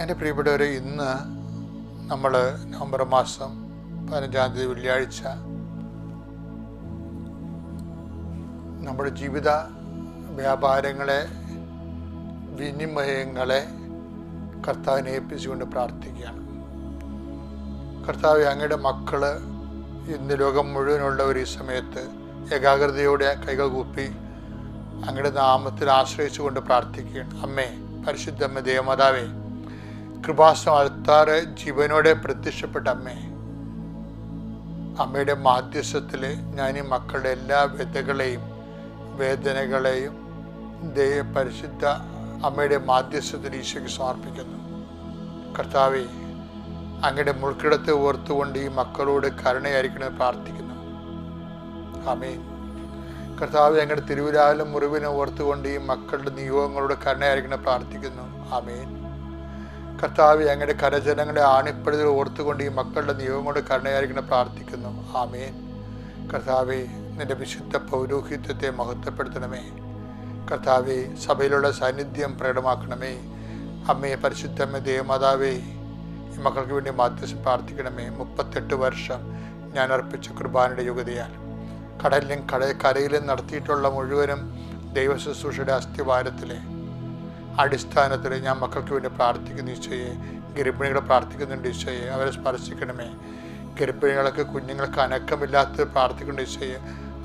എന്റെ പ്രിയപ്പെട്ടവരെ ഇന്ന് നമ്മൾ നവംബർ മാസം പതിനഞ്ചാം തീയതി വെള്ളിയാഴ്ച നമ്മുടെ ജീവിത വ്യാപാരങ്ങളെ വിനിമയങ്ങളെ കർത്താവിനെ ഏൽപ്പിച്ചുകൊണ്ട് പ്രാർത്ഥിക്കുകയാണ്. കർത്താവ് അങ്ങയുടെ മക്കൾ ഇന്ന് ലോകം മുഴുവനുള്ളവർ ഈ സമയത്ത് ഏകാഗ്രതയോടെ കൈകൾ കൂപ്പി അങ്ങയുടെ നാമത്തിൽ ആശ്രയിച്ചുകൊണ്ട് പ്രാർത്ഥിക്കുകയാണ്. അമ്മേ പരിശുദ്ധമ്മ ദേവമാതാവേ കൃപാസം അൾത്താറ് ജീവനോടെ പ്രത്യക്ഷപ്പെട്ട അമ്മേ. അമ്മയുടെ മാധ്യസ്ഥത്തിൽ ഞാൻ ഈ മക്കളുടെ എല്ലാ വ്യതകളെയും വേദനകളെയും ദൈവ പരിശുദ്ധ അമ്മയുടെ മാധ്യസ്ഥത്തിൽ ഈശോയ്ക്ക് സമർപ്പിക്കുന്നു. കർത്താവെ അങ്ങയുടെ മുൾക്കിടത്ത് ഓർത്തുകൊണ്ട് ഈ മക്കളോട് കരുണയായിരിക്കണമെന്ന് പ്രാർത്ഥിക്കുന്നു. ആമേൻ. കർത്താവ് ഞങ്ങളുടെ തിരുവിരാലും മുറിവിനെ ഓർത്തുകൊണ്ട് ഈ മക്കളുടെ നിയോഗങ്ങളോട് കരുണയായിരിക്കണമെന്ന് പ്രാർത്ഥിക്കുന്നു. ആമേൻ. കർത്താവ് ഞങ്ങളുടെ കരജനങ്ങളെ ആണിപ്പഴുതിൽ ഓർത്തുകൊണ്ട് ഈ മക്കളുടെ നിയോഗങ്ങളോട് കരുണയായിരിക്കണം പ്രാർത്ഥിക്കുന്നു. ആമേൻ. കർത്താവെ നിന്റെ വിശുദ്ധ പൗരോഹിത്യത്തെ മഹത്വപ്പെടുത്തണമേ. കർത്താവെ സഭയിലുള്ള സാന്നിധ്യം പ്രകടമാക്കണമേ. അമ്മയെ പരിശുദ്ധമ്മ ദേവമാതാവേ ഈ മക്കൾക്ക് വേണ്ടി മാധ്യസ്ഥം പ്രാർത്ഥിക്കണമേ. മുപ്പത്തെട്ട് വർഷം ഞാൻ അർപ്പിച്ച കുർബാനയുടെ യോഗ്യതയാൽ. കടലിലും കട കരയിലും നടത്തിയിട്ടുള്ള മുഴുവനും ദൈവ ശുശ്രൂഷയുടെ അസ്ഥിവാരത്തിലെ അടിസ്ഥാനത്തിൽ ഞാൻ മക്കൾക്ക് വേണ്ടി പ്രാർത്ഥിക്കുന്നു ഈശോയെ. ഗർഭിണികളെ പ്രാർത്ഥിക്കുന്നുണ്ട് ഈശോയെ. അവരെ സ്പർശിക്കണമേ. ഗർഭിണികൾക്ക് കുഞ്ഞുങ്ങൾക്ക് അനക്കമില്ലാത്ത പ്രാർത്ഥിക്കേണ്ട ഈശോയെ.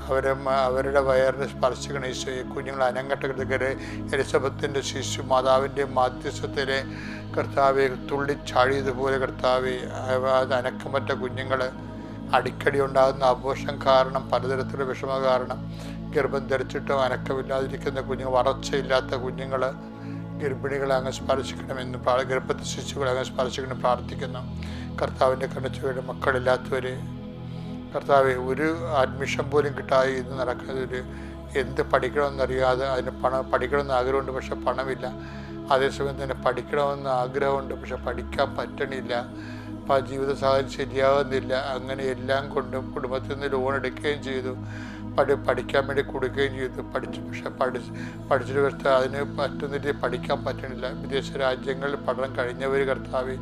അവരെ അവരുടെ വയറിനെ സ്പർശിക്കണം ഈശോയെ. കുഞ്ഞുങ്ങൾ അനങ്ങട്ടകരെ എലിസബത്തിന്റെ ശിശു മാതാവിന്റെ മാധ്യസ്ഥത്തിലെ കർത്താവെ തുള്ളിച്ചാടിയതുപോലെ കർത്താവെ അത് അനക്കമറ്റ കുഞ്ഞുങ്ങൾ അടിക്കടി ഉണ്ടാകുന്ന ആഘോഷം കാരണം പലതരത്തിലുള്ള വിഷമ കാരണം ഗർഭം ധരിച്ചിട്ടും അനക്കമില്ലാതിരിക്കുന്ന കുഞ്ഞുങ്ങൾ വളർച്ചയില്ലാത്ത കുഞ്ഞുങ്ങൾ ഗർഭിണികളെ അങ്ങ് സ്പർശിക്കണമെന്ന് ഗർഭത്തിൽ ഗർഭത്തെ ശിശുക്കളെ അങ്ങ് സ്പർശിക്കണം പ്രാർത്ഥിക്കുന്നു. കർത്താവിന്റെ കണ്ണച്ചുവയുടെ മക്കളില്ലാത്തവർ കർത്താവ് ഒരു അഡ്മിഷൻ പോലും കിട്ടാതെ ഇന്ന് നടക്കുന്നത് ഒരു എന്ത് പഠിക്കണമെന്നറിയാതെ അതിന് പണം പഠിക്കണമെന്ന് ആഗ്രഹമുണ്ട് പക്ഷെ പണമില്ല. അതേസമയം തന്നെ പഠിക്കണമെന്ന് ആഗ്രഹമുണ്ട് പക്ഷെ പഠിക്കാൻ പറ്റണില്ല. ജീവിത സാഹചര്യം ശരിയാകുന്നില്ല. അങ്ങനെ എല്ലാം കൊണ്ടും കുടുംബത്തിൽ നിന്ന് ലോൺ എടുക്കുകയും ചെയ്തു. പഠി പഠിക്കാൻ വേണ്ടി കൊടുക്കുകയും ചെയ്തു. പഠിച്ചു. പക്ഷെ പഠി പഠിച്ചിട്ട് കർത്താവ് അതിന് പറ്റുന്ന രീതി പഠിക്കാൻ പറ്റണില്ല. വിദേശ രാജ്യങ്ങളിൽ പഠനം കഴിഞ്ഞവർ കർത്താവ്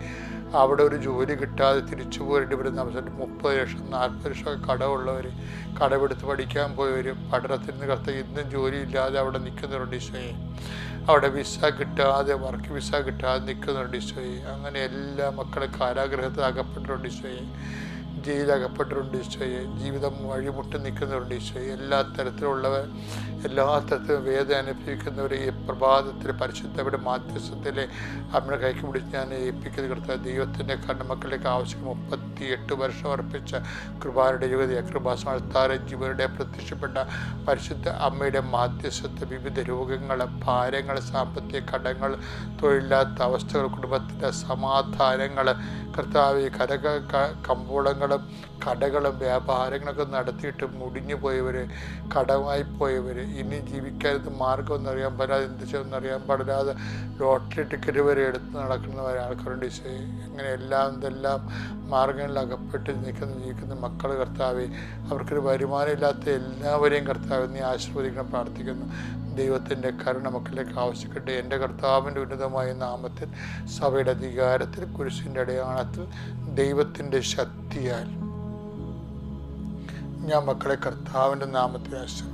അവിടെ ഒരു ജോലി കിട്ടാതെ തിരിച്ചു പോരേണ്ടി വരുന്ന അവസരം മുപ്പത് ലക്ഷം നാൽപ്പത് ലക്ഷം കടമുള്ളവർ കടമെടുത്ത് പഠിക്കാൻ പോയവർ പഠനത്തിൽ നിന്ന് കർത്താവ് ഇന്നും ജോലിയില്ലാതെ അവിടെ നിൽക്കുന്നുണ്ട് ഈശോയെ. അവിടെ വിസ കിട്ടാതെ വർക്ക് വിസ കിട്ടാതെ നിൽക്കുന്നുണ്ട് ഈശോയെ. അങ്ങനെ എല്ലാ മക്കളും കാരാഗ്രഹത്തിൽ അകപ്പെട്ടിട്ടുണ്ട് ഈശോയെ. ജയിലിൽ അകപ്പെട്ടിട്ടുണ്ട് ഈശോയെ. ജീവിതം വഴിമുട്ടി നിൽക്കുന്നവരുണ്ട് ഈശോയെ. എല്ലാ തരത്തിലുള്ളവർ എല്ലാ തരത്തിലും വേദന അനുഭവിക്കുന്നവർ ഈ പ്രഭാതത്തിൽ പരിശുദ്ധയുടെ മാധ്യസ്ഥത്തിലെ അമ്മയുടെ കൈക്ക് പിടിച്ച് ഞാൻ ഏൽപ്പിക്കുന്ന കൊടുത്ത ദൈവത്തിന്റെ കണ്ണുമക്കളിലേക്ക് ആവശ്യം മുപ്പത്തി എട്ട് വർഷം അർപ്പിച്ച കൃപാരുടെ യുവതി കൃപാസമർത്താര ജീവരുടെ പ്രത്യക്ഷപ്പെട്ട പരിശുദ്ധ അമ്മയുടെ മാധ്യസ്ഥത്തെ വിവിധ രോഗങ്ങൾ ഭാരങ്ങൾ സാമ്പത്തിക കടങ്ങൾ തൊഴിലില്ലാത്ത അവസ്ഥകൾ കുടുംബത്തിന്റെ സമാധാനങ്ങൾ കർത്താവ് കരക ക- കമ്പോളങ്ങളും കടകളും വ്യാപാരങ്ങളൊക്കെ നടത്തിയിട്ട് മുടിഞ്ഞു പോയവർ കടമായി പോയവർ ഇനി ജീവിക്കരുത് മാർഗം ഒന്നറിയാൻ പറ്റാതെ എന്ത് ചെയ്യുമെന്നറിയാൻ പാടില്ലാതെ ലോട്ടറി ടിക്കറ്റ് വരെ എടുത്ത് നടക്കുന്ന ആൾക്കാരുണ്ട് ഈശോ അങ്ങനെ എല്ലാം ഇതെല്ലാം മാർഗങ്ങളിൽ അകപ്പെട്ട് നിൽക്കുന്ന ജീവിക്കുന്ന മക്കൾ കർത്താവെ അവർക്കൊരു വരുമാനമില്ലാത്ത എല്ലാവരെയും കർത്താവ് നീ ആശീർവദിക്കണം പ്രാർത്ഥിക്കുന്നു ദൈവത്തിന്റെ കരുണ മക്കളിലേക്ക് ആവശ്യപ്പെട്ട് എന്റെ കർത്താവിന്റെ ഉന്നതമായ നാമത്തിൽ സഭയുടെ അധികാരത്തിൽ കുരിശിന്റെ അടയാളത്തിൽ ദൈവത്തിന്റെ ശക്തിയാൽ ഞാൻ മക്കളെ കർത്താവിന്റെ നാമത്തിൽ ആമേൻ.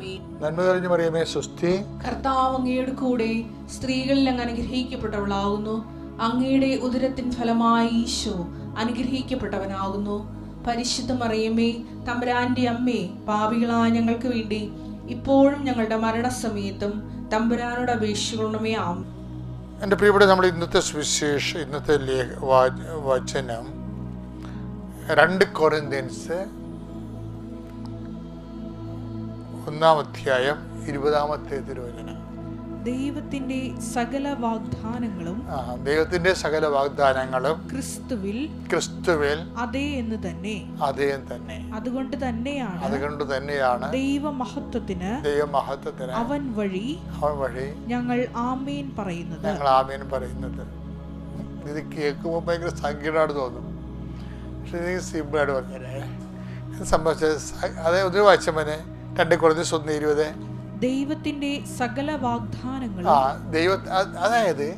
നന്മ തെളിഞ്ഞു മറിയമേ സുസ്ഥി കർത്താവ് അങ്ങയുടെ കൂടെ സ്ത്രീകളിൽ അങ്ങ് അനുഗ്രഹിക്കപ്പെട്ടവളാകുന്നു. അങ്ങയുടെ ഉദരത്തിൻ ഫലമായി ഈശോ അനുഗ്രഹിക്കപ്പെട്ടവനാകുന്നു. പരിശുദ്ധ മറിയമ്മേ തമ്പുരാന്റെ അമ്മേ പാപികളായ ഞങ്ങൾക്ക് വേണ്ടി ഇപ്പോഴും ഞങ്ങളുടെ മരണസമയത്തും തമ്പുരാനോട് അപേക്ഷിക്കണമേ ആം എന്റെ പ്രിയപ്പെട്ട നമ്മൾ ഇന്നത്തെ സുവിശേഷം ഇന്നത്തെ ലേഖ വചനം രണ്ട് കൊറിന്ത്യൻസ് ഒന്നാം അധ്യായം ഇരുപതാമത്തെ തിരുവചന. ദൈവത്തിന്റെ സകല വാഗ്ദാനങ്ങളും ദൈവത്തിന്റെ സകല വാഗ്ദാനങ്ങളും ക്രിസ്തുവിൽ ക്രിസ്തുവിൽ അതേ എന്ന് തന്നെ. അതേ തന്നെ. അതുകൊണ്ട് തന്നെയാണ് അതുകൊണ്ട് തന്നെയാണ് ദൈവമഹത്വത്തിന് ദൈവമഹത്വത്തിന് അവൻ വഴി അവൻ വഴി ഞങ്ങൾ ആമേൻ പറയുന്നത്. ഞങ്ങൾ ആമീൻ പറയുന്നത്. ഇത് കേൾക്കുമ്പോൾ ഭയങ്കര സങ്കീർണമായിട്ട് തോന്നും. പക്ഷെ ഇത് സിമ്പിളായിട്ട് പറഞ്ഞേ സംഭവിച്ചത് അതേ അതെ ഒരു വായിച്ചമ്മനെ രണ്ട് കുറഞ്ഞ ഒന്ന് ഇരുപത്. ദൈവത്തിന്റെ സകല വാഗ്ദാനങ്ങളും ആ ദൈവ അതായത്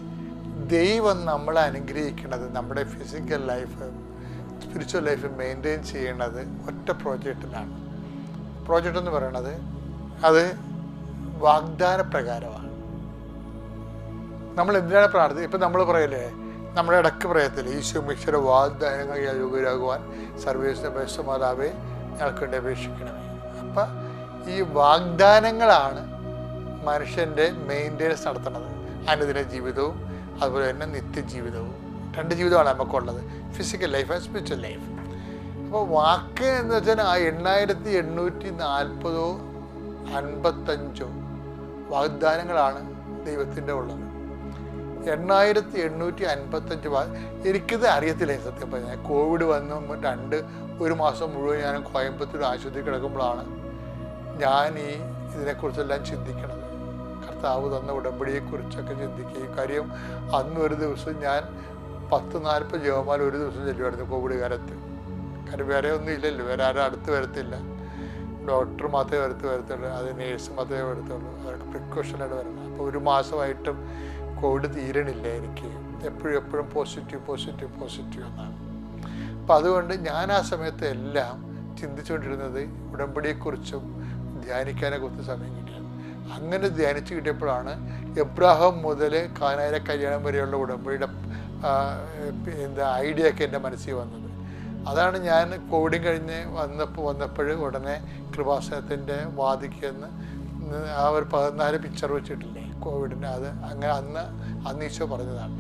ദൈവം നമ്മൾ അനുഗ്രഹിക്കുന്നത് നമ്മുടെ physical life spiritual life maintain ചെയ്യണത് ഒറ്റ പ്രോജക്റ്റിലാണ് പ്രോജക്റ്റ് എന്ന് പറയണത് അത് വാഗ്ദാന പ്രകാരമാണ്. നമ്മൾ എന്തിനാണ് പ്രാർത്ഥന ഇപ്പം നമ്മൾ പറയല്ലേ നമ്മുടെ ഇടയ്ക്ക് പറയത്തില്ല ഈശോ മിശ്ര വാഗ്ദാനങ്ങൾ യോഗ്യരാകുവാൻ സർവീസിന്റെ ബെസ്റ്റമാതാവെ ഞങ്ങൾക്ക് വേണ്ടി അപേക്ഷിക്കണമേ. അപ്പം ഈ വാഗ്ദാനങ്ങളാണ് മനുഷ്യന്റെ മെയിന്റെനൻസ് നടത്തുന്നത്. അനുദിന ജീവിതവും അതുപോലെ തന്നെ നിത്യജീവിതവും. രണ്ട് ജീവിതമാണ് നമുക്കുള്ളത്. Physical life and spiritual life അപ്പോൾ വാക്ക് എന്ന് വെച്ചാൽ ആ എണ്ണായിരത്തി എണ്ണൂറ്റി നാൽപ്പതോ അൻപത്തഞ്ചോ വാഗ്ദാനങ്ങളാണ് ദൈവത്തിന്റെ ഉള്ളത്. എണ്ണായിരത്തി എണ്ണൂറ്റി അൻപത്തഞ്ച് എനിക്കിത് അറിയത്തില്ല സത്യം പറഞ്ഞാൽ. കോവിഡ് വന്ന് രണ്ട് ഒരു മാസം മുഴുവൻ ഞാൻ കോയമ്പത്തൂർ ആശുപത്രി കിടക്കുമ്പോഴാണ് ഞാൻ ഈ ഇതിനെക്കുറിച്ചെല്ലാം ചിന്തിക്കണം കർത്താവ് തന്ന ഉടമ്പടിയെക്കുറിച്ചൊക്കെ ചിന്തിക്കുകയും കാര്യം അന്ന് ഒരു ദിവസം ഞാൻ പത്ത് നാൽപ്പത് ജവമാല ഒരു ദിവസം ചെല്ലുമായിരുന്നു കോവിഡ് കാലത്ത് കാര്യം വേറെ ഒന്നും ഇല്ലല്ലോ വേറെ ആരും അടുത്ത് വരത്തില്ല. ഡോക്ടർ മാത്രമേ വരത്ത് വരത്തുള്ളൂ അത് നേഴ്സ് മാത്രമേ വരത്തുള്ളൂ അതൊക്കെ പ്രിക്കോഷനായിട്ട് വരണം അപ്പോൾ ഒരു മാസമായിട്ടും കോവിഡ് തീരണില്ല എനിക്ക്. എപ്പോഴും എപ്പോഴും പോസിറ്റീവ് പോസിറ്റീവ് പോസിറ്റീവ് എന്നാണ്. അപ്പം അതുകൊണ്ട് ഞാൻ ആ സമയത്ത് എല്ലാം ചിന്തിച്ചുകൊണ്ടിരുന്നത് ഉടമ്പടിയെക്കുറിച്ചും ധ്യാനിക്കാനെ കുറച്ച് സമയം കിട്ടിയത്. അങ്ങനെ ധ്യാനിച്ച് കിട്ടിയപ്പോഴാണ് എബ്രാഹം മുതൽ കാനായിര കല്യാണം വരെയുള്ള ഉടമ്പടിയുടെ എന്താ ഐഡിയ ഒക്കെ എന്റെ മനസ്സിൽ വന്നത്. അതാണ് ഞാൻ കോവിഡും കഴിഞ്ഞ് വന്നപ്പോൾ വന്നപ്പോൾ ഉടനെ കൃപാസനത്തിന്റെ വാദിക്കുന്ന ആ ഒരു പതിനാല് പിക്ചർ വെച്ചിട്ടില്ലേ കോവിഡിന്റെ അത് അങ്ങനെ അന്ന് അന്ന് ഈശോ പറഞ്ഞതാണ്.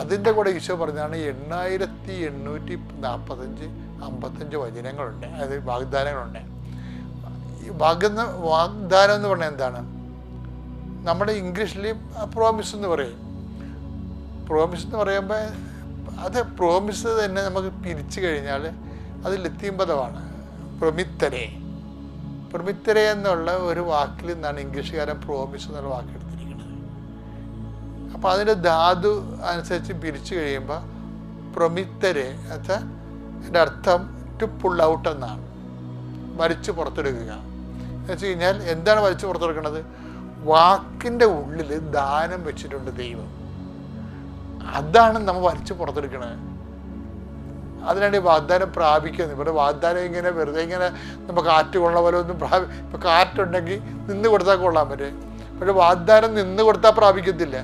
അതിന്റെ കൂടെ ഈശോ പറഞ്ഞതാണ് എണ്ണായിരത്തി എണ്ണൂറ്റി നാൽപ്പത്തഞ്ച് അമ്പത്തഞ്ച് വചനങ്ങളുണ്ട് അതായത് വാഗ്ദാനങ്ങളുണ്ട്. വാഗ്ദ വാഗ്ദാനം എന്ന് പറഞ്ഞാൽ എന്താണ്? നമ്മുടെ ഇംഗ്ലീഷിൽ പ്രോമിസ് എന്ന് പറയും. പ്രോമിസ് എന്ന് പറയുമ്പോൾ അത് പ്രോമിസ് തന്നെ നമുക്ക് പിരിച്ചു കഴിഞ്ഞാൽ അത് ലത്തീം പദമാണ്. പ്രമിത്തരെ. പ്രമിത്തരെ എന്നുള്ള ഒരു വാക്കിൽ നിന്നാണ് ഇംഗ്ലീഷുകാരൻ പ്രോമിസ് എന്നുള്ള വാക്ക് എടുത്തിരിക്കുന്നത്. അപ്പോൾ അതിന്റെ ധാതു അനുസരിച്ച് പിരിച്ചു കഴിയുമ്പോൾ പ്രമിത്തരെ എന്നുവെച്ചാൽ എന്റെ അർത്ഥം ടു പുൾ ഔട്ട് എന്നാണ്. വലിച്ചു പുറത്തെടുക്കുക. വെച്ച് കഴിഞ്ഞാൽ എന്താണ് വലിച്ചു പുറത്തെടുക്കുന്നത് വാക്കിന്റെ ഉള്ളിൽ ദാനം വെച്ചിട്ടുണ്ട് ദൈവം. അതാണ് നമ്മൾ വലിച്ചു പുറത്തെടുക്കുന്നത് അതിനാണ് ഈ വാഗ്ദാനം പ്രാപിക്കുന്നത് ഇവിടെ വാഗ്ദാനം ഇങ്ങനെ വെറുതെ ഇങ്ങനെ നമ്മൾ കാറ്റ് കൊള്ള പോലെ ഒന്നും പ്രാപി ഇപ്പം കാറ്റുണ്ടെങ്കിൽ നിന്ന് കൊടുത്താൽ കൊള്ളാൻ പറ്റും. പക്ഷെ വാഗ്ദാനം നിന്ന് കൊടുത്താൽ പ്രാപിക്കത്തില്ല.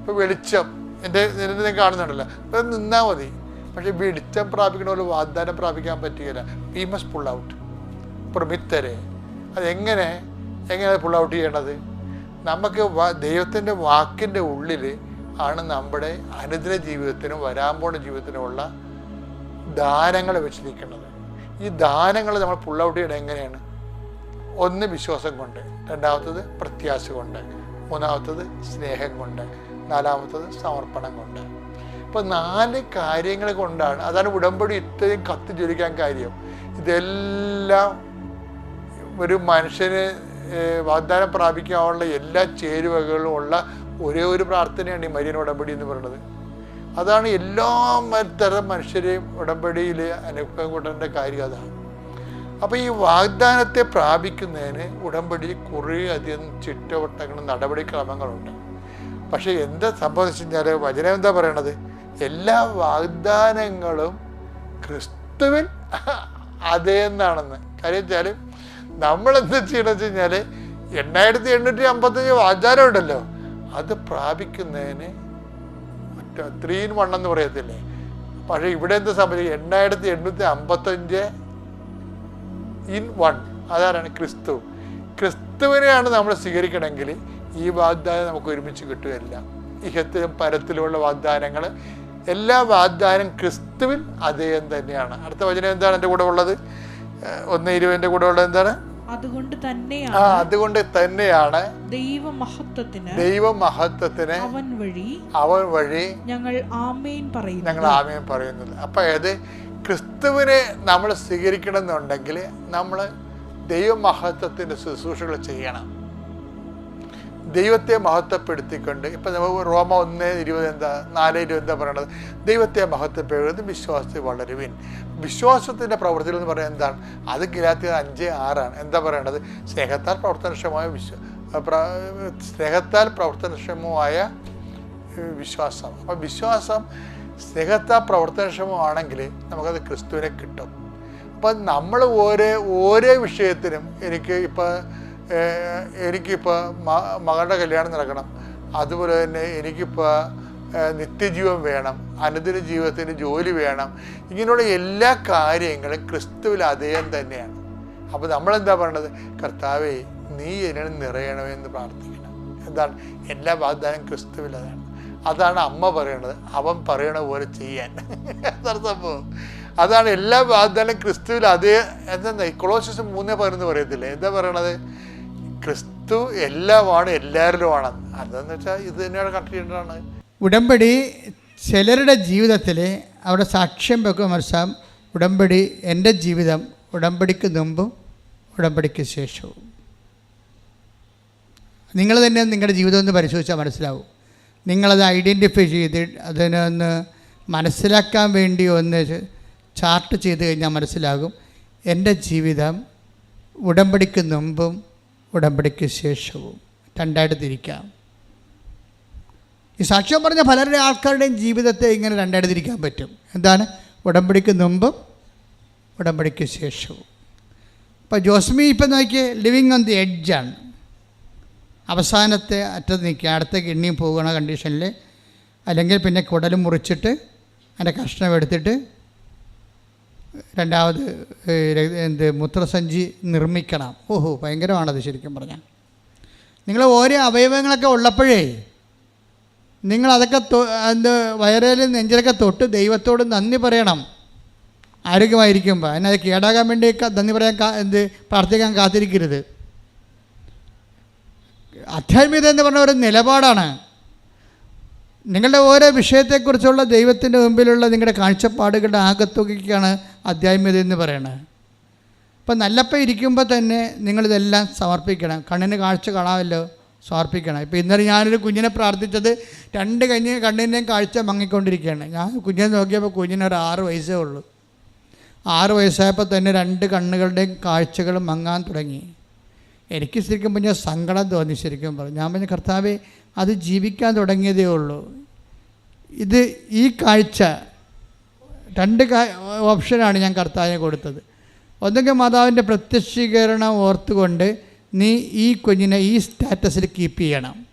ഇപ്പം വെളിച്ചം എന്റെ നിന്നെ കാണുന്നുണ്ടല്ലോ. അത് നിന്നാൽ മതി. പക്ഷെ വെളിച്ചം പ്രാപിക്കണ പോലെ വാഗ്ദാനം പ്രാപിക്കാൻ പറ്റുകയില്ല. വി മസ്റ്റ് പുൾ ഔട്ട് പ്രമിത്തരെ അതെങ്ങനെ? എങ്ങനെ പുൾ ഔട്ട് ചെയ്യേണ്ടത്? നമുക്ക് ദൈവത്തിന്റെ വാക്കിന്റെ ഉള്ളിൽ ആണ് നമ്മുടെ അനുദിന ജീവിതത്തിനും വരാൻ പോണ ജീവിതത്തിനുമുള്ള ദാനങ്ങൾ വെച്ചിരിക്കുന്നത് ഈ ദാനങ്ങൾ നമ്മൾ പുൾ ഔട്ട് ചെയ്യണത് എങ്ങനെയാണ്? ഒന്ന് വിശ്വാസം കൊണ്ട് രണ്ടാമത്തത് പ്രത്യാശ കൊണ്ട് മൂന്നാമത്തത് സ്നേഹം കൊണ്ട് നാലാമത്തത് സമർപ്പണം കൊണ്ട്. ഇപ്പം നാല് കാര്യങ്ങൾ കൊണ്ടാണ് അതാണ് ഉടമ്പടി ഇത്രയും കത്തി ജ്വലിക്കാൻ കാര്യം. ഇതെല്ലാം ഒരു മനുഷ്യന് വാഗ്ദാനം പ്രാപിക്കാനുള്ള എല്ലാ ചേരുവകളും ഉള്ള ഒരേ ഒരു പ്രാർത്ഥനയാണ് ഈ മരിയൻ ഉടമ്പടി എന്ന് പറയുന്നത്. അതാണ് എല്ലാ തരം മനുഷ്യരെയും ഉടമ്പടിയിൽ അനുഭവം കൂട്ടേണ്ട കാര്യം അതാണ്. അപ്പോൾ ഈ വാഗ്ദാനത്തെ പ്രാപിക്കുന്നതിന് ഉടമ്പടി കുറേ അധികം ചിട്ടവട്ടങ്ങളും നടപടിക്രമങ്ങളുണ്ട്. പക്ഷേ എന്താ സംഭവിച്ചു കഴിഞ്ഞാൽ വചനം എന്താ പറയണത്? എല്ലാ വാഗ്ദാനങ്ങളും ക്രിസ്തുവിൽ അതേന്നാണെന്ന്. കാര്യം വെച്ചാൽ നമ്മൾ എന്ത് ചെയ്യണമെന്ന് വെച്ച് കഴിഞ്ഞാൽ എണ്ണായിരത്തി എണ്ണൂറ്റി അമ്പത്തഞ്ച് ആചാരം ഉണ്ടല്ലോ അത് പ്രാപിക്കുന്നതിന് ത്രീ ഇൻ വൺ പറയത്തില്ലേ. പക്ഷേ ഇവിടെ എന്ത് സംഭവിക്കും എണ്ണായിരത്തി എണ്ണൂറ്റി അമ്പത്തഞ്ച് ഇൻ വൺ അതാരാണ്? ക്രിസ്തു. ക്രിസ്തുവിനെയാണ് നമ്മൾ സ്വീകരിക്കണമെങ്കിൽ ഈ വാഗ്ദാനം നമുക്ക് ഒരുമിച്ച് കിട്ടുകയില്ല. ഇഹത്തിലും പരത്തിലുമുള്ള വാഗ്ദാനങ്ങൾ എല്ലാ വാഗ്ദാനം ക്രിസ്തുവിൽ അദ്ദേഹം തന്നെയാണ്. അടുത്ത വചനം എന്താണ് എന്റെ കൂടെ ഉള്ളത്? ഒന്ന് ഇരുവന്റെ കൂടെ ഉള്ളത് എന്താണ്? അതുകൊണ്ട് ആ തന്നെയാണ് അതുകൊണ്ട് തന്നെയാണ് ദൈവമഹത്വത്തിന് ദൈവമഹത്വത്തിന് അവൻ വഴി അവൻ വഴി ഞങ്ങൾ ആമേൻ പറയുന്നു. ഞങ്ങൾ ആമേൻ പറയുന്നത്. അപ്പൊ ഏത് ക്രിസ്തുവിനെ നമ്മൾ സ്വീകരിക്കണം എന്നുണ്ടെങ്കിൽ നമ്മൾ ദൈവമഹത്വത്തിന്റെ ശുശ്രൂഷകൾ ചെയ്യണം. ദൈവത്തെ മഹത്വപ്പെടുത്തിക്കൊണ്ട് ഇപ്പം നമ്മൾ റോമ ഒന്ന് ഇരുപത് എന്താ നാല് ഇരുപത് എന്താ പറയണത്? ദൈവത്തെ മഹത്വപ്പെടുന്നത് വിശ്വാസത്തിൽ വളരുവിൻ. വിശ്വാസത്തിന്റെ പ്രവർത്തികൾ എന്ന് പറയുന്നത് എന്താണ്? അത് ഗിലാത്തി അഞ്ച് ആറാണ്. എന്താ പറയണത്? സ്നേഹത്താൽ പ്രവർത്തനക്ഷമമായ വിശ്വ സ്നേഹത്താൽ പ്രവർത്തനക്ഷമമായ വിശ്വാസം. അപ്പം വിശ്വാസം സ്നേഹത്താൽ പ്രവർത്തനക്ഷമമാണെങ്കിൽ നമുക്കത് ക്രിസ്തുവിനെ കിട്ടും. അപ്പം നമ്മൾ ഓരോ ഓരോ വിഷയത്തിനും എനിക്ക് ഇപ്പോൾ എനിക്കിപ്പോൾ മകളുടെ കല്യാണം നടക്കണം. അതുപോലെ തന്നെ എനിക്കിപ്പോൾ നിത്യജീവം നിത്യജീവൻ വേണം. അനുദിന ജീവിതത്തിന് ജോലി വേണം. ഇങ്ങനെയുള്ള എല്ലാ കാര്യങ്ങളും ക്രിസ്തുവിൽ അദ്ദേഹം തന്നെയാണ്. അപ്പോൾ നമ്മളെന്താ പറയണത്? കർത്താവേ നീ എന്നെ നിറയണമെന്ന് പ്രാർത്ഥിക്കണം. എന്താണ്? എല്ലാ വാഗ്ദാനം ക്രിസ്തുവിൽ അതാണ്. അതാണ് അമ്മ പറയണത്. അവൻ പറയണ പോലെ ചെയ്യാൻ. അതാണ് സംഭവം. അതാണ് എല്ലാ വാഗ്ദാനം ക്രിസ്തുവിൽ അതേ എന്താ കൊളോസിസ് മൂന്നേ പതിനൊന്ന് പറയത്തില്ലേ എന്താ പറയണത്? ക്രിസ്തു എല്ലാമാണ് എല്ലാവരിലുമാണ് അതെന്ന് വെച്ചാൽ ഇത് തന്നെയാണ് കണ്ടിട്ടുണ്ടാണ് ഉടമ്പടി ചിലരുടെ ജീവിതത്തിൽ അവിടെ സാക്ഷ്യം വെക്കുക മനസ്സാം ഉടമ്പടി എന്റെ ജീവിതം ഉടമ്പടിക്ക് മുമ്പും ഉടമ്പടിക്ക് ശേഷവും. നിങ്ങൾ തന്നെ നിങ്ങളുടെ ജീവിതം ഒന്ന് പരിശോധിച്ചാൽ മനസ്സിലാവും. നിങ്ങളത് ഐഡന്റിഫൈ ചെയ്ത് അതിനൊന്ന് മനസ്സിലാക്കാൻ വേണ്ടി ഒന്ന് ചാർട്ട് ചെയ്ത് കഴിഞ്ഞാൽ മനസ്സിലാകും. എന്റെ ജീവിതം ഉടമ്പടിക്ക് മുമ്പും ഉടമ്പടിക്ക് ശേഷവും രണ്ടായിട്ട് തിരിക്കാം ഈ സാക്ഷ്യം പറഞ്ഞ പലരുടെ ആൾക്കാരുടെയും ജീവിതത്തെ ഇങ്ങനെ രണ്ടായിട്ട് തിരിക്കാൻ പറ്റും. എന്താണ്? ഉടമ്പടിക്ക് മുമ്പും ഉടമ്പടിക്ക് ശേഷവും. ഇപ്പോൾ ജോസ്മി ഇപ്പം നോക്കിയേ ലിവിങ് ഓൺ ദി എഡ്ജാണ് അവസാനത്തെ അറ്റത്ത് നിൽക്കുക അടുത്ത കിഡ്നിയും പോകുന്ന കണ്ടീഷനിൽ അല്ലെങ്കിൽ പിന്നെ കുടലും മുറിച്ചിട്ട് അതിന്റെ കഷ്ണം എടുത്തിട്ട് രണ്ടാമത് എന്ത് മൂത്രസഞ്ചി നിർമ്മിക്കണം. ഓഹോ ഭയങ്കരമാണത് ശരിക്കും പറഞ്ഞാൽ. നിങ്ങൾ ഓരോ അവയവങ്ങളൊക്കെ ഉള്ളപ്പോഴേ നിങ്ങൾ അതൊക്കെ എന്ത് വയറേലും നെഞ്ചിലൊക്കെ തൊട്ട് ദൈവത്തോട് നന്ദി പറയണം. ആരോഗ്യമായിരിക്കുമ്പോൾ അതിനത് കേടാകാൻ വേണ്ടി നന്ദി പറയാൻ എന്ത് പ്രാർത്ഥിക്കാൻ കാത്തിരിക്കരുത്. ആധ്യാത്മികത എന്ന് പറഞ്ഞ ഒരു നിലപാടാണ്. നിങ്ങളുടെ ഓരോ വിഷയത്തെക്കുറിച്ചുള്ള ദൈവത്തിന്റെ മുമ്പിലുള്ള നിങ്ങളുടെ കാഴ്ചപ്പാടുകളുടെ ആകത്തുകയ്ക്കാണ് ആധ്യാത്മികത എന്ന് പറയണത് അപ്പം നല്ലപ്പം ഇരിക്കുമ്പോൾ തന്നെ നിങ്ങളിതെല്ലാം സമർപ്പിക്കണം. കണ്ണിന് കാഴ്ച കാണാമല്ലോ സമർപ്പിക്കണം. ഇപ്പോൾ ഇന്നലെ ഞാനൊരു കുഞ്ഞിനെ പ്രാർത്ഥിച്ചത് രണ്ട് കഞ്ഞി കണ്ണിന്റെയും കാഴ്ച മങ്ങിക്കൊണ്ടിരിക്കുകയാണ്. ഞാൻ കുഞ്ഞിനെ നോക്കിയപ്പോൾ കുഞ്ഞിന് ഒരു ആറ് വയസ്സേ ഉള്ളൂ. ആറ് വയസ്സായപ്പോൾ തന്നെ രണ്ട് കണ്ണുകളുടെയും കാഴ്ചകൾ മങ്ങാൻ തുടങ്ങി. എനിക്ക് ശരിക്കും പറഞ്ഞാൽ സങ്കടം തോന്നി ശരിക്കും പറഞ്ഞു ഞാൻ പറഞ്ഞ കർത്താവെ അത് ജീവിക്കാൻ തുടങ്ങിയതേ ഉള്ളൂ. ഇത് ഈ കാഴ്ച രണ്ട് ഓപ്ഷനാണ് ഞാൻ കർത്താവിനെ കൊടുത്തത്. ഒന്നുകിൽ മാതാവിന്റെ പ്രത്യക്ഷീകരണം ഓർത്തുകൊണ്ട് നീ ഈ കുഞ്ഞിനെ ഈ സ്റ്റാറ്റസിൽ കീപ്പ് ചെയ്യണം.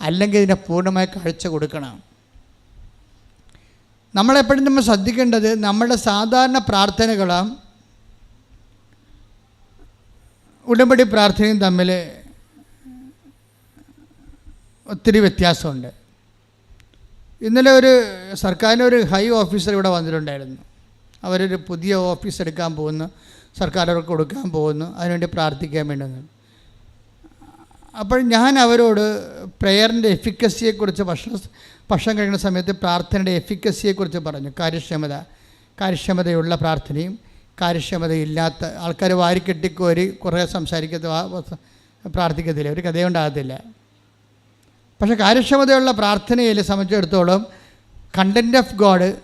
അല്ലെങ്കിൽ ഇതിനെ പൂർണമായി കാഴ്ച കൊടുക്കണം. നമ്മളെപ്പോഴും നമ്മൾ ശ്രദ്ധിക്കേണ്ടത് നമ്മുടെ സാധാരണ പ്രാർത്ഥനകളും ഉടമ്പടി പ്രാർത്ഥനയും തമ്മിൽ ഒത്തിരി വ്യത്യാസമുണ്ട്. ഇന്നലെ ഒരു സർക്കാരിന്റെ ഒരു ഹൈ ഓഫീസർ ഇവിടെ വന്നിട്ടുണ്ടായിരുന്നു. അവരൊരു പുതിയ ഓഫീസ് എടുക്കാൻ പോകുന്നു സർക്കാർ അവർക്ക് കൊടുക്കാൻ പോകുന്നു അതിനുവേണ്ടി പ്രാർത്ഥിക്കാൻ വേണ്ടി അപ്പോൾ ഞാൻ അവരോട് പ്രേയറിന്റെ എഫിക്കസിയെക്കുറിച്ച് ഭക്ഷണ ഭക്ഷണം കഴിക്കുന്ന സമയത്ത് പ്രാർത്ഥനയുടെ എഫിക്കസിയെക്കുറിച്ച് പറഞ്ഞു. കാര്യക്ഷമത കാര്യക്ഷമതയുള്ള പ്രാർത്ഥനയും കാര്യക്ഷമതയില്ലാത്ത ആൾക്കാർ വാരിക്കെട്ടിക്കോരി കുറേ സംസാരിക്കത്ത പ്രാർത്ഥിക്കത്തില്ല ഒരു കഥയുണ്ടാകത്തില്ല പക്ഷേ കാര്യക്ഷമതയുള്ള പ്രാർത്ഥനയിൽ സംബന്ധിച്ചിടത്തോളം കണ്ടന്റ് ഓഫ് ഗോഡ്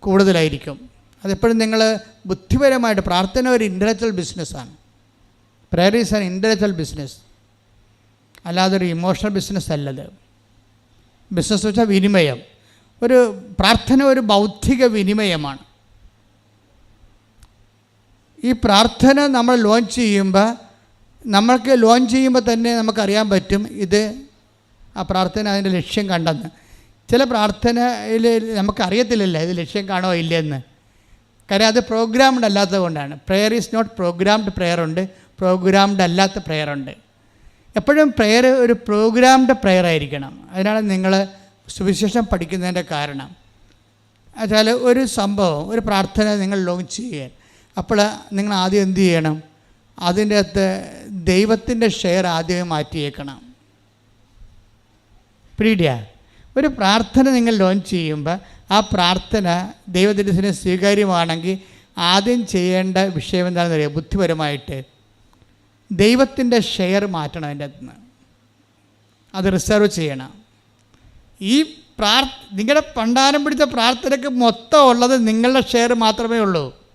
കൂടുതലായിരിക്കും. അതെപ്പോഴും നിങ്ങൾ ബുദ്ധിപരമായിട്ട് പ്രാർത്ഥന ഒരു ഇന്റലക്ച്വൽ ബിസിനസ്സാണ് prayer is an intellectual business അല്ലാതെ ഒരു ഇമോഷണൽ ബിസിനസ് അല്ലത്. ബിസിനസ് വെച്ചാൽ വിനിമയം. ഒരു പ്രാർത്ഥന ഒരു ബൗദ്ധിക വിനിമയമാണ്. ഈ പ്രാർത്ഥന നമ്മൾ ലോഞ്ച് ചെയ്യുമ്പോൾ നമ്മൾക്ക് ലോഞ്ച് ചെയ്യുമ്പോൾ തന്നെ നമുക്കറിയാൻ പറ്റും ഇത് ആ പ്രാർത്ഥന അതിന്റെ ലക്ഷ്യം കണ്ടെന്ന്. ചില പ്രാർത്ഥനയിൽ നമുക്കറിയത്തില്ലല്ലോ ഇത് ലക്ഷ്യം കാണോ ഇല്ലെന്ന്. കാര്യം അത് പ്രോഗ്രാംഡ് അല്ലാത്തത് കൊണ്ടാണ് prayer is not programmed prayer ഉണ്ട്. പ്രോഗ്രാംഡ് അല്ലാത്ത പ്രെയർ ഉണ്ട്. എപ്പോഴും പ്രെയർ ഒരു പ്രോഗ്രാംഡ് പ്രെയർ ആയിരിക്കണം. അതിനാണ് നിങ്ങൾ സുവിശേഷം പഠിക്കുന്നതിന്റെ കാരണം. എന്നുവെച്ചാൽ ഒരു സംഭവം ഒരു പ്രാർത്ഥന നിങ്ങൾ ലോഞ്ച് ചെയ്യാൻ. അപ്പോൾ നിങ്ങൾ ആദ്യം എന്ത് ചെയ്യണം? അതിന്റെ അകത്ത് ദൈവത്തിന്റെ ഷെയർ ആദ്യമേ മാറ്റിയേക്കണം. പിടിയ. ഒരു പ്രാർത്ഥന നിങ്ങൾ ലോഞ്ച് ചെയ്യുമ്പോൾ ആ പ്രാർത്ഥന ദൈവദിനത്തിന് സ്വീകാര്യമാണെങ്കിൽ ആദ്യം ചെയ്യേണ്ട വിഷയം എന്താണെന്ന് അറിയാം? ബുദ്ധിപരമായിട്ട് ദൈവത്തിന്റെ ഷെയർ മാറ്റണം അതിന്റെ അകത്ത് നിന്ന്. അത് റിസർവ് ചെയ്യണം. ഈ പ്രാർ നിങ്ങളുടെ പണ്ടാരം പിടിച്ച പ്രാർത്ഥനയ്ക്ക് മൊത്തം ഉള്ളത് നിങ്ങളുടെ ഷെയർ മാത്രമേ ഉള്ളൂ.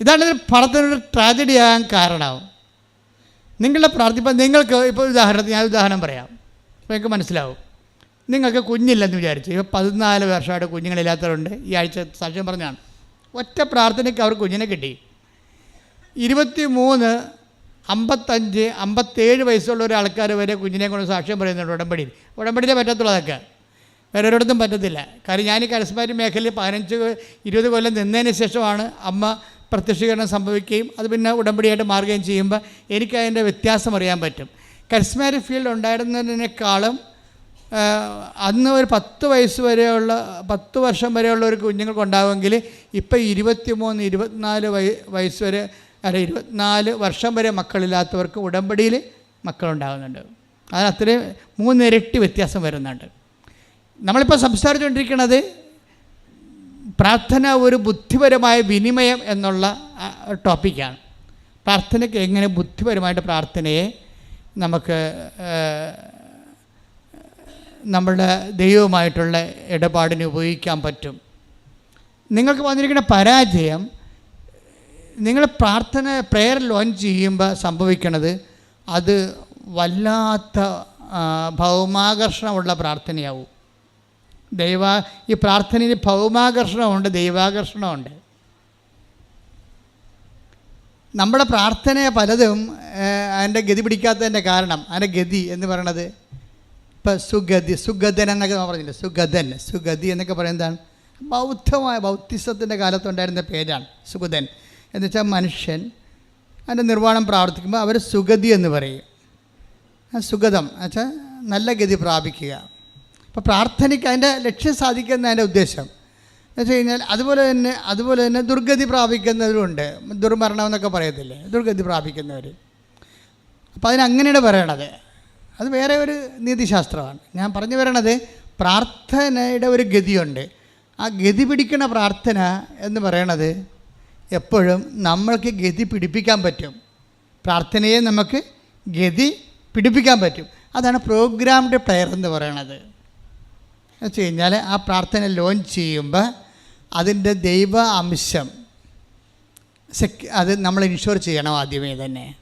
ഇതാണ് ഇതിൽ ട്രാജഡി ആകാൻ കാരണം നിങ്ങളുടെ പ്രാർത്ഥന ഇപ്പം നിങ്ങൾക്ക് ഇപ്പോൾ ഉദാഹരണത്തിന് ഞാൻ ഉദാഹരണം പറയാം. നിങ്ങൾക്ക് മനസ്സിലാവും. നിങ്ങൾക്ക് കുഞ്ഞില്ലെന്ന് വിചാരിച്ചു. ഇപ്പോൾ പതിനാല് വർഷമായിട്ട് കുഞ്ഞുങ്ങളില്ലാത്തവരുണ്ട്. ഈ ആഴ്ച സാക്ഷ്യം പറഞ്ഞാണ് ഒറ്റ പ്രാർത്ഥനയ്ക്ക് അവർ കുഞ്ഞിനെ കിട്ടി. ഇരുപത്തി മൂന്ന് അമ്പത്തഞ്ച് അമ്പത്തേഴ് വയസ്സുള്ള ഒരു ആൾക്കാർ വരെ കുഞ്ഞിനെ കൊണ്ട് സാക്ഷ്യം പറയുന്നുണ്ട് ഉടമ്പടിയിൽ ഉടമ്പടിയിലേ പറ്റത്തുള്ളൂ അതൊക്കെ. വേറെ ഒരിടത്തും പറ്റത്തില്ല. കാര്യം ഞാൻ ഈ കരസ്മാരി മേഖലയിൽ പതിനഞ്ച് ഇരുപത് കൊല്ലം നിന്നതിന് ശേഷമാണ് അമ്മ പ്രത്യക്ഷീകരണം സംഭവിക്കുകയും അത് പിന്നെ ഉടമ്പടിയായിട്ട് മാറുകയും ചെയ്യുമ്പോൾ എനിക്കതിന്റെ വ്യത്യാസം അറിയാൻ പറ്റും. കരിസ്മാരി ഫീൽഡ് ഉണ്ടായിരുന്നതിനേക്കാളും അന്ന് ഒരു പത്ത് വയസ്സ് വരെയുള്ള പത്ത് വർഷം വരെയുള്ള ഒരു കുഞ്ഞുങ്ങൾക്ക് ഇപ്പം ഇരുപത്തി മൂന്ന് ഇരുപത്തിനാല് വയ വയസ്സ് വരെ അല്ല ഇരുപത്തിനാല് വർഷം വരെ മക്കളില്ലാത്തവർക്ക് ഉടമ്പടിയിൽ മക്കളുണ്ടാകുന്നുണ്ട്. അതിന് അത്രയും മൂന്നിരട്ടി വ്യത്യാസം വരുന്നുണ്ട്. നമ്മളിപ്പോൾ സംസാരിച്ചുകൊണ്ടിരിക്കുന്നത് പ്രാർത്ഥന ഒരു ബുദ്ധിപരമായ വിനിമയം എന്നുള്ള ടോപ്പിക്കാണ് പ്രാർത്ഥനയ്ക്ക് എങ്ങനെ ബുദ്ധിപരമായിട്ട് പ്രാർത്ഥനയെ നമുക്ക് നമ്മളുടെ ദൈവവുമായിട്ടുള്ള ഇടപാടിന് ഉപയോഗിക്കാൻ പറ്റും. നിങ്ങൾക്ക് വന്നിരിക്കുന്ന പരാജയം നിങ്ങൾ പ്രാർത്ഥന പ്രെയർ ലോഞ്ച് ചെയ്യുമ്പോൾ സംഭവിക്കണത് അത് വല്ലാത്ത ഭൗമാകർഷണമുള്ള പ്രാർത്ഥനയാവും. ദൈവ ഈ പ്രാർത്ഥനയിൽ ഭൗമാകർഷണമുണ്ട് ദൈവാകർഷണമുണ്ട്. നമ്മുടെ പ്രാർത്ഥന പലതും അതിന്റെ ഗതി പിടിക്കാത്തതിന്റെ കാരണം അതിന്റെ ഗതി എന്ന് പറയണത് ഇപ്പം സുഗതി സുഗതൻ എന്നൊക്കെ നമ്മൾ പറഞ്ഞില്ലേ? സുഗതൻ സുഗതി എന്നൊക്കെ പറയുന്നതാണ്. ബൗദ്ധമായ ബൗദ്ധിസത്തിന്റെ കാലത്തുണ്ടായിരുന്ന പേരാണ് സുഗതൻ. എന്ന് വെച്ചാൽ മനുഷ്യൻ അതിന്റെ നിർവാണം പ്രാർത്ഥിക്കുമ്പോൾ അവർ സുഗതി എന്ന് പറയും. സുഗതം എന്ന് വെച്ചാൽ നല്ല ഗതി പ്രാപിക്കുക. അപ്പോൾ പ്രാർത്ഥനയ്ക്ക് അതിന്റെ ലക്ഷ്യം സാധിക്കുന്ന അതിന്റെ ഉദ്ദേശം വെച്ച് കഴിഞ്ഞാൽ അതുപോലെ തന്നെ അതുപോലെ തന്നെ ദുർഗതി പ്രാപിക്കുന്നവരുണ്ട്. ദുർമരണം എന്നൊക്കെ പറയത്തില്ലേ? ദുർഗതി പ്രാപിക്കുന്നവർ അപ്പോൾ അതിനങ്ങനെയാണ് പറയണത്. അത് വേറെ ഒരു നീതിശാസ്ത്രമാണ്. ഞാൻ പറഞ്ഞു വരണത് പ്രാർത്ഥനയുടെ ഒരു ഗതിയുണ്ട്. ആ ഗതി പിടിക്കണ പ്രാർത്ഥന എന്ന് പറയണത് എപ്പോഴും നമ്മൾക്ക് ഗതി പിടിപ്പിക്കാൻ പറ്റും. പ്രാർത്ഥനയെ നമുക്ക് ഗതി പിടിപ്പിക്കാൻ പറ്റും. അതാണ് പ്രോഗ്രാംഡ് പ്ലെയർ എന്ന് പറയണത്. എന്ന് വെച്ച് കഴിഞ്ഞാൽ ആ പ്രാർത്ഥന ലോഞ്ച് ചെയ്യുമ്പോൾ അതിന്റെ ദൈവ അംശം. അത് നമ്മൾ ഇൻഷുർ ചെയ്യണം ആദ്യമേ തന്നെ.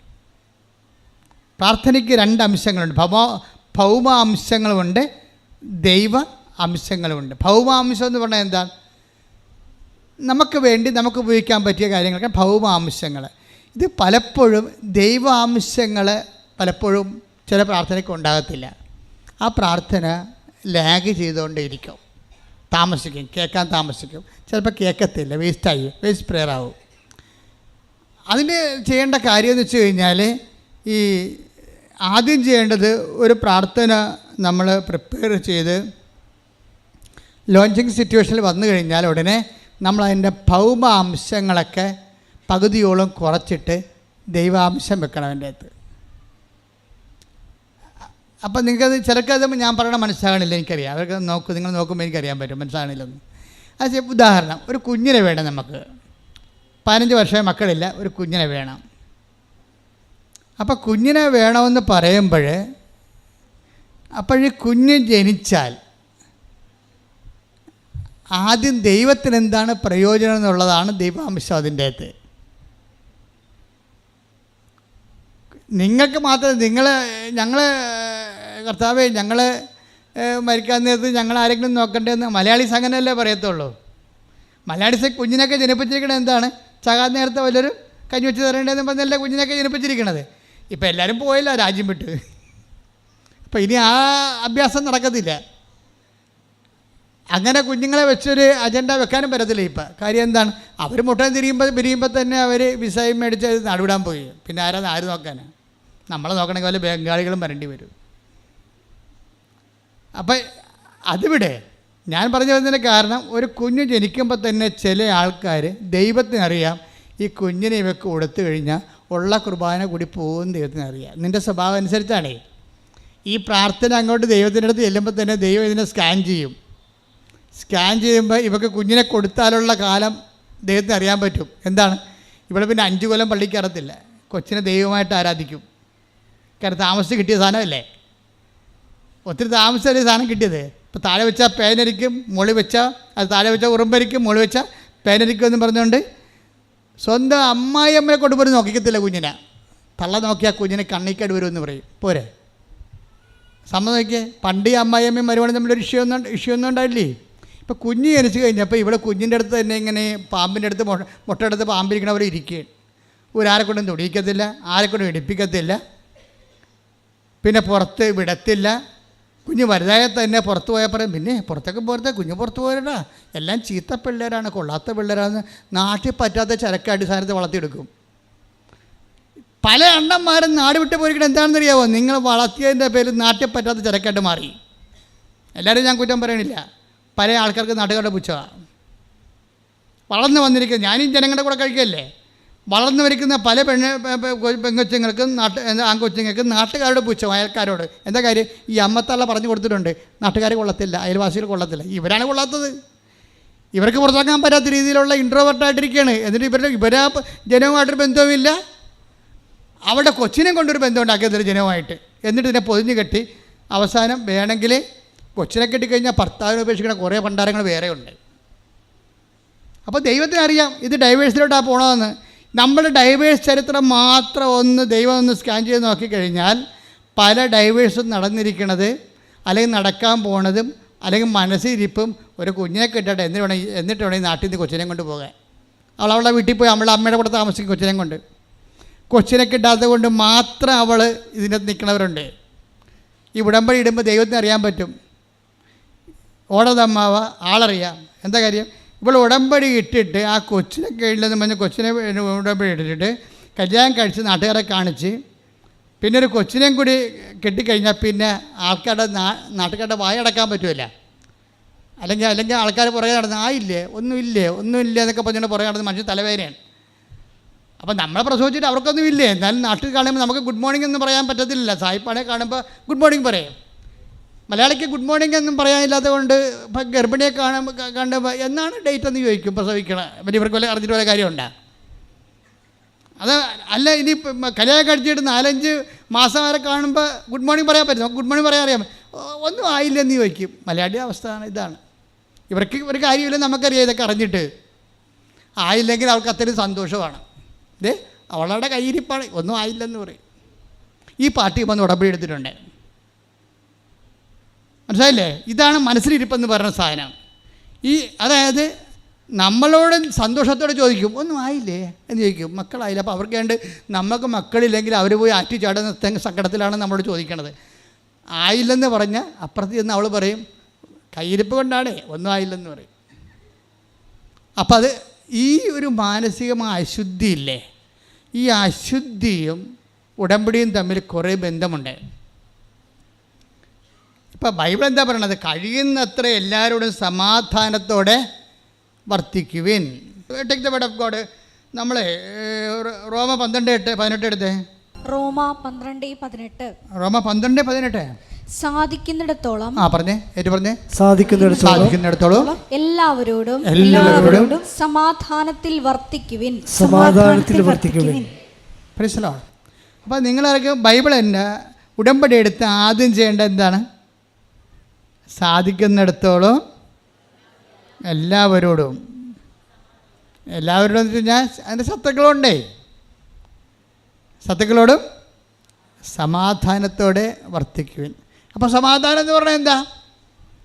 പ്രാർത്ഥനയ്ക്ക് രണ്ട് അംശങ്ങളുണ്ട്. ഭൗമ ഭൗമ അംശങ്ങളുമുണ്ട് ദൈവ അംശങ്ങളുമുണ്ട്. ഭൗമ അംശം എന്ന് പറഞ്ഞാൽ എന്താ? നമുക്ക് വേണ്ടി നമുക്ക് ഉപയോഗിക്കാൻ പറ്റിയ കാര്യങ്ങളൊക്കെ ഭൗമ അംശങ്ങൾ. ഇത് പലപ്പോഴും ദൈവാംശങ്ങൾ പലപ്പോഴും ചില പ്രാർത്ഥനയ്ക്ക് ഉണ്ടാകത്തില്ല. ആ പ്രാർത്ഥന ലാഗ് ചെയ്തുകൊണ്ടേയിരിക്കും. താമസിക്കും കേൾക്കാൻ താമസിക്കും. ചിലപ്പോൾ കേൾക്കത്തില്ല വേസ്റ്റായി വേസ്റ്റ് പ്രെയർ ആവും. അതിന് ചെയ്യേണ്ട കാര്യം എന്ന് വെച്ച് കഴിഞ്ഞാൽ ഈ ആദ്യം ചെയ്യേണ്ടത് ഒരു പ്രാർത്ഥന നമ്മൾ പ്രിപ്പയർ ചെയ്ത് ലോഞ്ചിങ് സിറ്റുവേഷനിൽ വന്നു കഴിഞ്ഞാൽ ഉടനെ നമ്മൾ അതിന്റെ ഭൗമ അംശങ്ങളൊക്കെ പകുതിയോളം കുറച്ചിട്ട് ദൈവാംശം വെക്കണം അതിന്റെ അകത്ത്. അപ്പം നിങ്ങൾക്കത് ചിലക്കത് ഞാൻ പറയണ മനസ്സിലാകണില്ല എനിക്കറിയാം. അവർക്ക് നോക്ക് നിങ്ങൾ നോക്കുമ്പോൾ എനിക്കറിയാൻ പറ്റും മനസ്സിലാകണില്ലെന്ന്. അത് ഉദാഹരണം ഒരു കുഞ്ഞിനെ വേണം നമുക്ക്. പതിനഞ്ച് വർഷമായ മക്കളില്ല ഒരു കുഞ്ഞിനെ വേണം. അപ്പോൾ കുഞ്ഞിനെ വേണമെന്ന് പറയുമ്പോൾ അപ്പോഴീ കുഞ്ഞ് ജനിച്ചാൽ ആദ്യം ദൈവത്തിന് എന്താണ് പ്രയോജനം എന്നുള്ളതാണ് ദൈവാംശം അതിന്റെ അകത്ത്. നിങ്ങൾക്ക് മാത്രം നിങ്ങൾ ഞങ്ങൾ കർത്താവേ ഞങ്ങൾ മരിക്കാൻ നേരത്ത് ഞങ്ങൾ ആരെങ്കിലും നോക്കണ്ടേന്ന് മലയാളീസ് അങ്ങനെയല്ലേ പറയത്തുള്ളൂ. മലയാളീസ് കുഞ്ഞിനൊക്കെ ജനിപ്പിച്ചിരിക്കണത് എന്താണ്? ചകാൻ നേരത്തെ വല്ലൊരു കഞ്ഞി വെച്ച് തരേണ്ടതെന്ന് പറഞ്ഞല്ലേ കുഞ്ഞിനൊക്കെ ജനിപ്പിച്ചിരിക്കണത്? ഇപ്പം എല്ലാവരും പോയില്ല രാജ്യം വിട്ട്. അപ്പം ഇനി ആ അഭ്യാസം നടക്കത്തില്ല. അങ്ങനെ കുഞ്ഞുങ്ങളെ വെച്ചൊരു അജണ്ട വെക്കാനും പറ്റത്തില്ല ഇപ്പം. കാര്യം എന്താണ്? അവർ മുട്ടം തിരിയുമ്പോൾ പിരിയുമ്പോൾ തന്നെ അവർ വിസയും മേടിച്ച് നടുവിടാൻ പോയി. പിന്നെ ആരാ ആര് നോക്കാനാണ് നമ്മളെ നോക്കണമെങ്കിൽ വല്ല ബംഗാളികളും വരേണ്ടി വരും. അപ്പം അതിവിടെ ഞാൻ പറഞ്ഞു വരുന്നതിന് കാരണം ഒരു കുഞ്ഞ് ജനിക്കുമ്പോൾ തന്നെ ചില ആൾക്കാർ ദൈവത്തിനറിയാം ഈ കുഞ്ഞിനെ ഇവക്ക് കൊടുത്തു കഴിഞ്ഞാൽ ഉള്ള കുർബാന കൂടി പോകും ദൈവത്തിനറിയാം നിന്റെ സ്വഭാവം അനുസരിച്ചാണേ. ഈ പ്രാർത്ഥന അങ്ങോട്ട് ദൈവത്തിന്റെ അടുത്ത് ചെല്ലുമ്പോൾ തന്നെ ദൈവം ഇതിനെ സ്കാൻ ചെയ്യും. സ്കാൻ ചെയ്യുമ്പോൾ ഇവക്ക് കുഞ്ഞിനെ കൊടുത്താലുള്ള കാലം ദൈവത്തിന് അറിയാൻ പറ്റും. എന്താണ്? ഇവിടെ പിന്നെ അഞ്ച് കൊല്ലം പള്ളിക്ക് കയറത്തില്ല കൊച്ചിനെ ദൈവമായിട്ട് ആരാധിക്കും. കാരണം താമസിച്ച് കിട്ടിയ സാധനമല്ലേ? ഒത്തിരി താമസിച്ചൊരു സാധനം കിട്ടിയത്. ഇപ്പോൾ താഴെ വെച്ചാൽ പേനരിക്കും മുളി വെച്ചാൽ അത് താഴെ വെച്ചാൽ ഉറുമ്പരിക്കും മുളി വെച്ചാൽ പേനരിക്കും എന്ന് പറഞ്ഞുകൊണ്ട് സ്വന്തം അമ്മായിയമ്മയെ കൊണ്ടുപോയി നോക്കിക്കത്തില്ല കുഞ്ഞിനെ. തള്ള നോക്കിയാൽ കുഞ്ഞിനെ കണ്ണിക്കേട് വരുമെന്ന് പറയും. പോരെ. സമ്മതം നോക്കിയേ പണ്ട് ഈ അമ്മായിയമ്മയും മരുവാണ് തമ്മിലൊരു ഇഷ്യൂ ഒന്നും ഇഷ്യൂ ഒന്നും ഉണ്ടായില്ലേ? ഇപ്പോൾ കുഞ്ഞ് ജനിച്ചു കഴിഞ്ഞപ്പോൾ ഇവിടെ കുഞ്ഞിന്റെ അടുത്ത് തന്നെ ഇങ്ങനെ പാമ്പിന്റെ അടുത്ത് മുട്ട മുട്ടയെടുത്ത് പാമ്പിരിക്കണവർ ഇരിക്കുകയാണ്. ഒരാരെ കൊണ്ടും തുടിക്കത്തില്ല ആരെ കൊണ്ടും ഇടിപ്പിക്കത്തില്ല. പിന്നെ പുറത്ത് വിടത്തില്ല. കുഞ്ഞ് വലുതായ തന്നെ പുറത്ത് പോയാൽ പറയും പിന്നെ പുറത്തൊക്കെ പോരത്തെ കുഞ്ഞ് പുറത്ത് പോരടാ എല്ലാം ചീത്ത പിള്ളേരാണ് കൊള്ളാത്ത പിള്ളേരാണ്. നാട്ടിൽ പറ്റാത്ത ചരക്ക് അടിസ്ഥാനത്ത് വളർത്തിയെടുക്കും. പല അണ്ണന്മാരും നാട് വിട്ട് പോയിരിക്കണം എന്താണെന്ന് അറിയാമോ നിങ്ങൾ വളർത്തിയതിന്റെ പേരിൽ നാട്ടിൽ പറ്റാത്ത ചരക്കായിട്ട് മാറി. എല്ലാവരും ഞാൻ കുറ്റം പറയണില്ല. പല ആൾക്കാർക്ക് നാട്ടുകാരുടെ പുച്ഛമാണ് വളർന്നു വന്നിരിക്കുന്നത് ഞാനും ജനങ്ങളുടെ കൂടെ കഴിക്കല്ലേ വളർന്നു വരിക്കുന്ന പല പെണ്ണ് പെങ്കൊച്ചുങ്ങൾക്കും നാട്ട് ആൺകൊച്ചുങ്ങൾക്കും നാട്ടുകാരുടെ പുച്ഛം അയൽക്കാരോട്. എന്താ കാര്യം? ഈ അമ്മത്തള്ള പറഞ്ഞു കൊടുത്തിട്ടുണ്ട്. നാട്ടുകാർ കൊള്ളത്തില്ല അയൽവാസികൾ കൊള്ളത്തില്ല. ഇവരാണ് കൊള്ളാത്തത്. ഇവർക്ക് പുറത്താക്കാൻ പറ്റാത്ത രീതിയിലുള്ള ഇൻട്രോവേർട്ടായിട്ടിരിക്കുകയാണ് എന്നിട്ട് ഇവരുടെ ഇവരാ ജനവുമായിട്ടൊരു ബന്ധവുമില്ല. അവിടെ കൊച്ചിനെ കൊണ്ടൊരു ബന്ധം ഉണ്ടാക്കിയതൊരു ജനവുമായിട്ട്. എന്നിട്ട് ഇതിനെ പൊതിഞ്ഞു കെട്ടി അവസാനം വേണമെങ്കിൽ കൊച്ചിനെ കെട്ടിക്കഴിഞ്ഞാൽ ഭർത്താവിനെ ഉപേക്ഷിക്കുന്ന കുറേ ഭണ്ഡാരങ്ങൾ വേറെയുണ്ട്. അപ്പോൾ ദൈവത്തിനറിയാം ഇത് ഡൈവേഴ്സിലോട്ടാണ് പോകണമെന്ന് നമ്മുടെ ഡൈവേഴ്സ് ചരിത്രം മാത്രം ഒന്ന് ദൈവം ഒന്ന് സ്കാൻ ചെയ്ത് നോക്കിക്കഴിഞ്ഞാൽ പല ഡൈവേഴ്സും നടന്നിരിക്കണത് അല്ലെങ്കിൽ നടക്കാൻ പോണതും അല്ലെങ്കിൽ മനസ്സിരിപ്പും ഒരു കുഞ്ഞിനെ കിട്ടട്ടെ എന്നിട്ട് വേണം ഈ- എന്നിട്ട് വേണം ഈ നാട്ടിൽ നിന്ന് കൊച്ചിനെ കൊണ്ട് പോകാൻ. അവൾ അവളുടെ വീട്ടിൽ പോയി അവളുടെ അമ്മയുടെ കൂടെ താമസിക്കും കൊച്ചിനെ കൊണ്ട്. കൊച്ചിനെ കിട്ടാത്തത് കൊണ്ട് മാത്രം അവൾ ഇതിനകത്ത് നിൽക്കുന്നവരുണ്ട് ഈ ഉടമ്പടി ഇടുമ്പോൾ ദൈവത്തിന് അറിയാൻ പറ്റും. ഓടതമ്മാവ ആളറിയാം. എന്താ കാര്യം? ഇപ്പോൾ ഉടമ്പടി ഇട്ടിട്ട് ആ കൊച്ചിനെ കീഴിലെന്ന് പറഞ്ഞ് കൊച്ചിനെ ഉടമ്പടി ഇട്ടിട്ട് കല്യാണം കഴിച്ച് നാട്ടുകാരെ കാണിച്ച് പിന്നെ ഒരു കൊച്ചിനെയും കൂടി കെട്ടിക്കഴിഞ്ഞാൽ പിന്നെ ആൾക്കാരുടെ നാട്ടുകാരുടെ വായടക്കാൻ പറ്റുമല്ല അല്ലെങ്കിൽ അല്ലെങ്കിൽ ആൾക്കാർ പുറകെ നടന്ന് ആയില്ലേ ഒന്നുമില്ലേ ഒന്നുമില്ല എന്നൊക്കെ പറഞ്ഞുകൊണ്ട് പുറകെ നടന്ന് മനുഷ്യൻ തലവേദനയാണ്. അപ്പം നമ്മളെ പ്രസവിച്ചിട്ട് അവർക്കൊന്നും ഇല്ലേ? എന്നാലും നാട്ടിൽ കാണുമ്പോൾ നമുക്ക് ഗുഡ് മോർണിംഗ് എന്ന് പറയാൻ പറ്റത്തില്ല സായിപ്പാണെ കാണുമ്പോൾ ഗുഡ് മോർണിംഗ് പറയും. മലയാളിക്ക് ഗുഡ് മോർണിംഗ് എന്നും പറയാനില്ലാത്തത് കൊണ്ട് ഗർഭിണിയെ കാണുമ്പോൾ കണ്ട് എന്നാണ് ഡേറ്റ് എന്ന് ചോദിക്കും പ്രസവിക്കണം? പിന്നെ ഇവർക്ക് വല്ല അറിഞ്ഞിട്ട് വല്ല കാര്യമുണ്ടോ? അത് അല്ല ഇനി കല്യാണം കഴിച്ചിട്ട് നാലഞ്ച് മാസം വരെ കാണുമ്പോൾ ഗുഡ് മോർണിംഗ് പറയാൻ പറ്റും ഗുഡ് മോർണിംഗ് പറയാൻ അറിയാം. ഒന്നും ആയില്ലെന്ന് ചോദിക്കും. മലയാളിയുടെ അവസ്ഥ ഇതാണ്. ഇവർക്ക് ഒരു കാര്യമില്ല നമുക്കറിയാം ഇതൊക്കെ അറിഞ്ഞിട്ട്. ആയില്ലെങ്കിൽ അവർക്ക് അത്രയും സന്തോഷമാണ്. ദേ അവളുടെ കയ്യിരിപ്പാണ് ഒന്നും ആയില്ലെന്ന് പറയും. ഈ പാർട്ടി വന്ന് ഉടമ്പടി എടുത്തിട്ടുണ്ട്. മനസ്സിലായില്ലേ? ഇതാണ് മനസ്സിലിരിപ്പെന്ന് പറയുന്ന സാധനം. ഈ അതായത് നമ്മളോട് സന്തോഷത്തോടെ ചോദിക്കും ഒന്നും ആയില്ലേ? എന്ന് ചോദിക്കും. മക്കളായില്ല? അപ്പോൾ അവർക്ക് വേണ്ട നമുക്ക് മക്കളില്ലെങ്കിൽ അവർ പോയി ആറ്റി ചാടുന്ന സങ്കടത്തിലാണ് നമ്മളോട് ചോദിക്കണത്. ആയില്ലെന്ന് പറഞ്ഞാൽ അപ്പുറത്ത് ചെന്ന് അവൾ പറയും കയ്യിരിപ്പ് കൊണ്ടാണേ ഒന്നും ആയില്ലെന്ന് പറയും. അപ്പം അത് ഈ ഒരു മാനസികമായ അശുദ്ധി ഇല്ലേ ഈ അശുദ്ധിയും ഉടമ്പടിയും തമ്മിൽ കുറേ ബന്ധമുണ്ട്. ഇപ്പം ബൈബിൾ എന്താ പറയണത്? കഴിയുന്നത്ര എല്ലാവരോടും സമാധാനത്തോടെ വർത്തിക്കുവിൻ. Take the word of God നമ്മളെ റോമ പന്ത്രണ്ട് എട്ട് പതിനെട്ട് എടുത്തേ? റോമ പന്ത്രണ്ട് പതിനെട്ട്. റോമ പന്ത്രണ്ട് പതിനെട്ട്. സാധിക്കുന്നിടത്തോളം ആ പറഞ്ഞേ ഏറ്റു പറഞ്ഞേ? സാധിക്കുന്നിടത്തോളം. സാധിക്കുന്നിടത്തോളം. എല്ലാവരോടും എല്ലാവരോടും സമാധാനത്തിൽ വർത്തിക്കുവിൻ. സമാധാനത്തിൽ വർത്തിക്കുവിൻ. പ്രശ്നമാണ് അപ്പോൾ നിങ്ങളൊക്കെ ബൈബിൾ തന്നെ ഉടമ്പടി എടുത്ത് ആദ്യം ചെയ്യേണ്ടത് എന്താണ്? സാധിക്കുന്നിടത്തോളം എല്ലാവരോടും എല്ലാവരോടും ഞാൻ വെച്ച് കഴിഞ്ഞാൽ അതിന്റെ ശത്രുക്കളുണ്ടേ ശത്രുക്കളോടും സമാധാനത്തോടെ വർത്തിക്കുവിൻ. അപ്പോൾ സമാധാനം എന്ന് പറഞ്ഞാൽ എന്താ?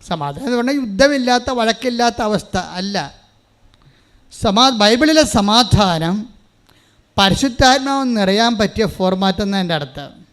സമാധാനം എന്ന് പറഞ്ഞാൽ യുദ്ധമില്ലാത്ത വഴക്കില്ലാത്ത അവസ്ഥ അല്ല. സമാ ബൈബിളിലെ സമാധാനം പരിശുദ്ധാത്മാവ് നിറയാൻ പറ്റിയ ഫോർമാറ്റ് എന്നാണ് എന്റെ അർത്ഥം.